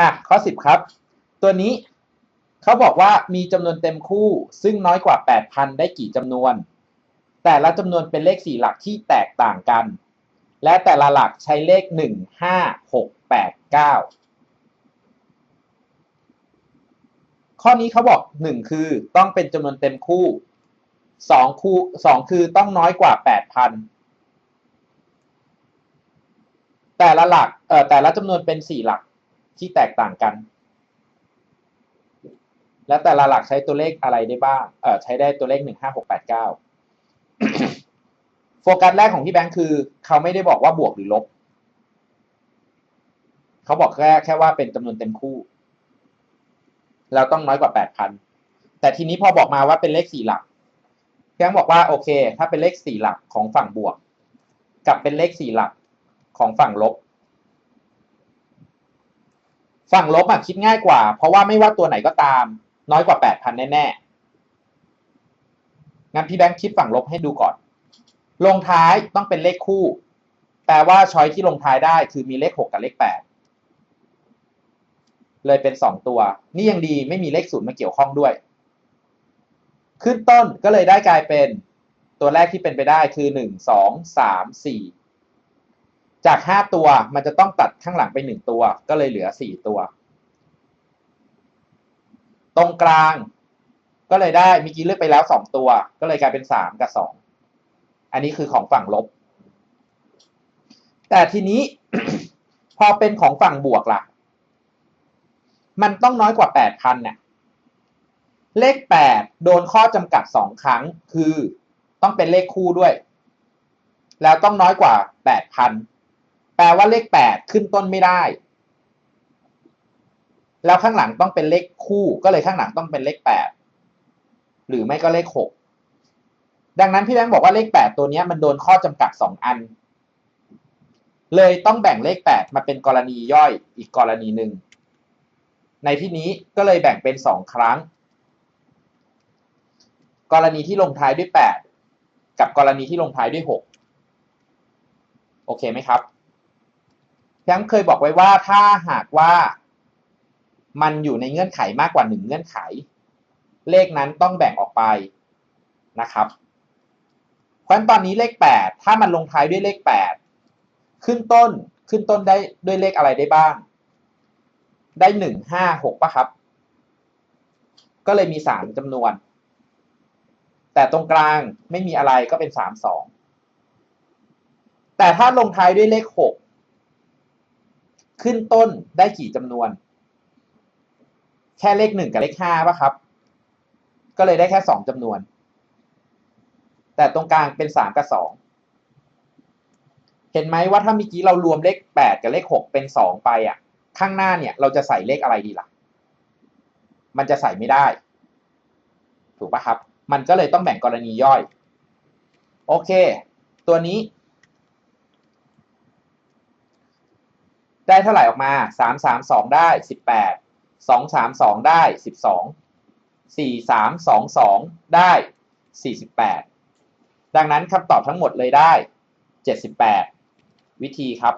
อะข้อสิบครับ ตัวนี้เขาบอกว่ามีจำนวนเต็มคู่ ซึ่งน้อยกว่า 8,000 ได้กี่จำนวน แต่ละจำนวนเป็นเลขสี่หลักที่แตกต่างกัน และแต่ละหลักใช้เลข 1 5 6 8 9ข้อนี้เขาบอก 1 คือต้องเป็นจำนวนเต็มคู่ 2 คู่ 2 คือต้องน้อยกว่า 8,000 แต่ละหลักเอ่อแต่ละจำนวนเป็น 4 หลัก ที่แตกต่างกัน และแต่ละหลักใช้ตัวเลขอะไรได้บ้าง เออใช้ได้ตัวเลข1 5 6 8 9โฟกัสแรกของพี่แบงค์คือ เขาไม่ได้บอกว่าบวกหรือลบ เขาบอกแค่แค่ว่าเป็นจำนวนเต็มคู่แล้วต้องน้อยกว่า8,000แต่ทีนี้พอบอกมาว่าเป็นเลขสี่หลักพี่แบงค์บอกว่าโอเค ถ้าเป็นเลขสี่หลักของฝั่งบวก กับเป็นเลขสี่หลักของฝั่งลบ ฝั่งลบอะคิดง่ายกว่า เพราะว่าไม่ว่าตัวไหนก็ตาม น้อยกว่า8,000แน่ๆงั้นพี่แบงค์คิดฝั่งลบให้ดูก่อน ลงท้ายต้องเป็นเลขคู่ แปลว่าช้อยที่ลงท้ายได้คือมีเลข6กับเลข8เลยเป็น2ตัว นี่ยังดีไม่มีเลขศูนย์มาเกี่ยวข้องด้วย ขึ้นต้นก็เลยได้กลายเป็นตัวแรกที่เป็นไปได้คือ1 2 3 4 จาก 5 ตัวมันจะต้องตัดข้างหลังไป 1 ตัว ก็เลยเหลือ 4 ตัว ตรงกลาง ก็เลยได้เมื่อกี้เลือกไปแล้ว 2 ตัว ก็เลยกลายเป็น 3 กับ 2 อันนี้คือของฝั่งลบ แต่ทีนี้ พอเป็นของฝั่งบวกล่ะ มันต้องน้อยกว่า 8,000เนี่ยเลข 8 โดนข้อจำกัด 2 ครั้ง คือต้องเป็นเลขคู่ด้วย แล้วต้องน้อยกว่า 8,000 แปลว่าเลข8ขึ้นต้นไม่ได้ แล้วข้างหลังต้องเป็นเลขคู่ก็เลยข้างหลังต้องเป็นเลข8หรือไม่ก็เลข6ดังนั้นพี่แบงค์บอกว่าเลข8ตัวนี้มันโดนข้อจำกัด2อัน เลยต้องแบ่งเลข8มาเป็นกรณีย่อยอีกกรณีหนึ่งในที่นี้ก็เลยแบ่งเป็น2ครั้ง กรณีที่ลงท้ายด้วย8กับกรณีที่ลงท้ายด้วย6โอเคไหมครับ พี่แบงค์เคยบอกไว้ว่าถ้าหากว่ามันอยู่ในเงื่อนไขมากกว่า1เงื่อนไข เลขนั้นต้องแบ่งออกไปนะครับ เพราะฉะนั้นตอนนี้เลข 8 ถ้ามันลงท้ายด้วยเลข 8 ขึ้นต้นขึ้นต้นได้ด้วยเลขอะไรได้บ้าง ได้ 1 5 6ป่ะครับ ก็เลยมี 3จำนวน แต่ตรงกลางไม่มีอะไรก็เป็น 3 2 แต่ถ้าลงท้ายด้วยเลข 6 ขึ้นต้นได้กี่จำนวน แค่เลข1กับเลข5ป่ะครับ ก็เลยได้แค่2จำนวน แต่ตรงกลางเป็นสามกับสองเห็นไหมว่าถ้าเมื่อกี้เรารวมเลขแปดกับเลขหกเป็นสองไปอะ ข้างหน้าเนี่ยเราจะใส่เลขอะไรดีล่ะ มันจะใส่ไม่ได้ ถูกป่ะครับ มันก็เลยต้องแบ่งกรณีย่อย โอเค ตัวนี้ ได้เท่าไหร่ออกมาสามสามสองได้สิบแปดสองสามสองได้สิบสองสี่สามสองสองได้สี่สิบแปดดังนั้นคำตอบทั้งหมดเลยได้ 78 วิธีครับ